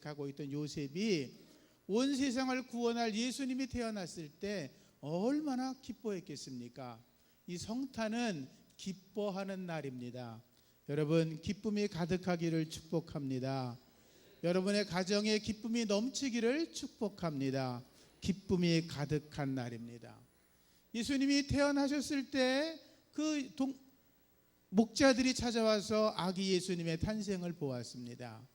생각하고 있던 요셉이 온 세상을 구원할 예수님이 태어났을 때 얼마나 기뻐했겠습니까? 이 성탄은 기뻐하는 날입니다. 여러분 기쁨이 가득하기를 축복합니다. 여러분의 가정에 기쁨이 넘치기를 축복합니다. 기쁨이 가득한 날입니다. 예수님이 태어나셨을 때 그 목자들이 찾아와서 아기 예수님의 탄생을 보았습니다.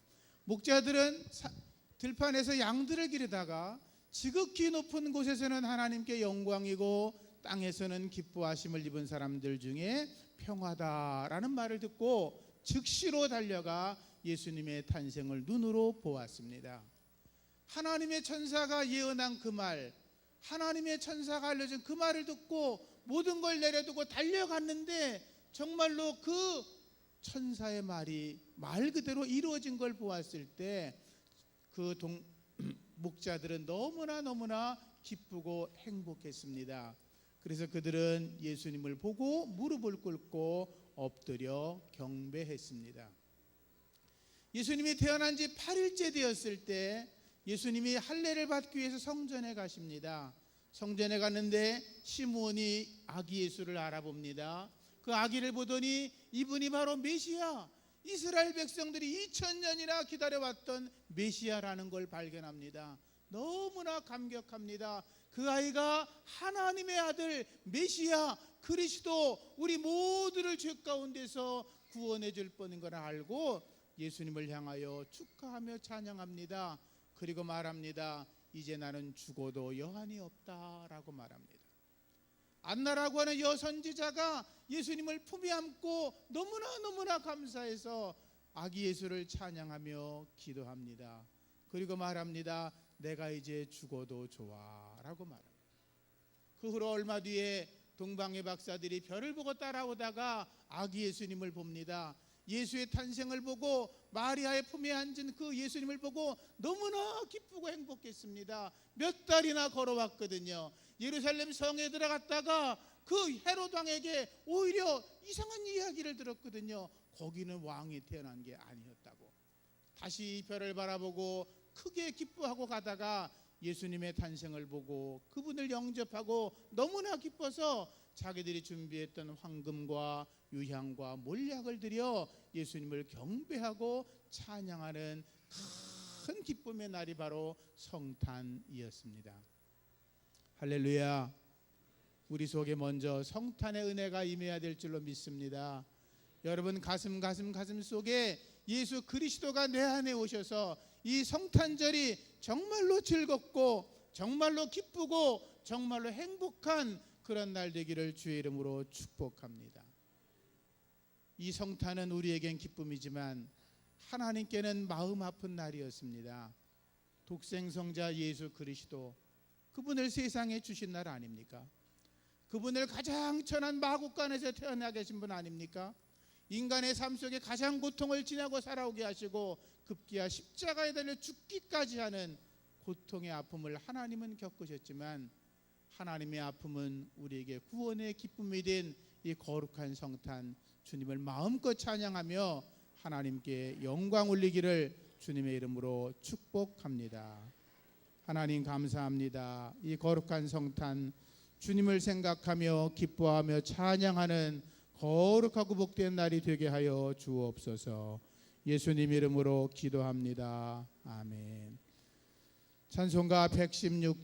목자들은 사- 들판에서 양들을 기르다가 지극히 높은 곳에서는 하나님께 영광이고 땅에서는 기뻐하심을 입은 사람들 중에 평화다라는 말을 듣고 즉시로 달려가 예수님의 탄생을 눈으로 보았습니다. 하나님의 천사가 예언한 그 말, 하나님의 천사가 알려준 그 말을 듣고 모든 걸 내려두고 달려갔는데 정말로 그 천사의 말이 말 그대로 이루어진 걸 보았을 때그 목자들은 너무나 너무나 기쁘고 행복했습니다. 그래서 그들은 예수님을 보고 무릎을 꿇고 엎드려 경배했습니다. 예수님이 태어난 지 8일째 되었을 때 예수님이 할례를 받기 위해서 성전에 가십니다. 성전에 갔는데 시므온이 아기 예수를 알아봅니다. 그 아기를 보더니 이분이 바로 메시아 이스라엘 백성들이 2000년이나 기다려왔던 메시아라는 걸 발견합니다. 너무나 감격합니다. 그 아이가 하나님의 아들 메시아 그리스도 우리 모두를 죄 가운데서 구원해 줄 뻔인 걸 알고 예수님을 향하여 축하하며 찬양합니다. 그리고 말합니다. 이제 나는 죽어도 여한이 없다라고 말합니다. 안나라고 하는 여선지자가 예수님을 품에 안고 너무나 너무나 감사해서 아기 예수를 찬양하며 기도합니다. 그리고 말합니다. 내가 이제 죽어도 좋아라고 말합니다. 그 후로 얼마 뒤에 동방의 박사들이 별을 보고 따라오다가 아기 예수님을 봅니다. 예수의 탄생을 보고 마리아의 품에 앉은 그 예수님을 보고 너무나 기쁘고 행복했습니다. 몇 달이나 걸어왔거든요. 예루살렘 성에 들어갔다가 그 헤롯 왕에게 오히려 이상한 이야기를 들었거든요. 거기는 왕이 태어난 게 아니었다고. 다시 별을 바라보고 크게 기뻐하고 가다가 예수님의 탄생을 보고 그분을 영접하고 너무나 기뻐서 자기들이 준비했던 황금과 유향과 몰약을 드려 예수님을 경배하고 찬양하는 큰 기쁨의 날이 바로 성탄이었습니다. 할렐루야. 우리 속에 먼저 성탄의 은혜가 임해야 될 줄로 믿습니다. 여러분 가슴 가슴 가슴 속에 예수 그리스도가 내 안에 오셔서 이 성탄절이 정말로 즐겁고 정말로 기쁘고 정말로 행복한 그런 날 되기를 주의 이름으로 축복합니다. 이 성탄은 우리에겐 기쁨이지만 하나님께는 마음 아픈 날이었습니다. 독생성자 예수 그리스도 그분을 세상에 주신 날 아닙니까? 그분을 가장 천한 마국간에서 태어나 계신 분 아닙니까? 인간의 삶 속에 가장 고통을 지나고 살아오게 하시고 급기야 십자가에 달려 죽기까지 하는 고통의 아픔을 하나님은 겪으셨지만 하나님의 아픔은 우리에게 구원의 기쁨이 된 이 거룩한 성탄 주님을 마음껏 찬양하며 하나님께 영광 올리기를 주님의 이름으로 축복합니다. 하나님 감사합니다. 이 거룩한 성탄 주님을 생각하며 기뻐하며 찬양하는 거룩하고 복된 날이 되게 하여 주옵소서. 예수님 이름으로 기도합니다. 아멘. 찬송가 116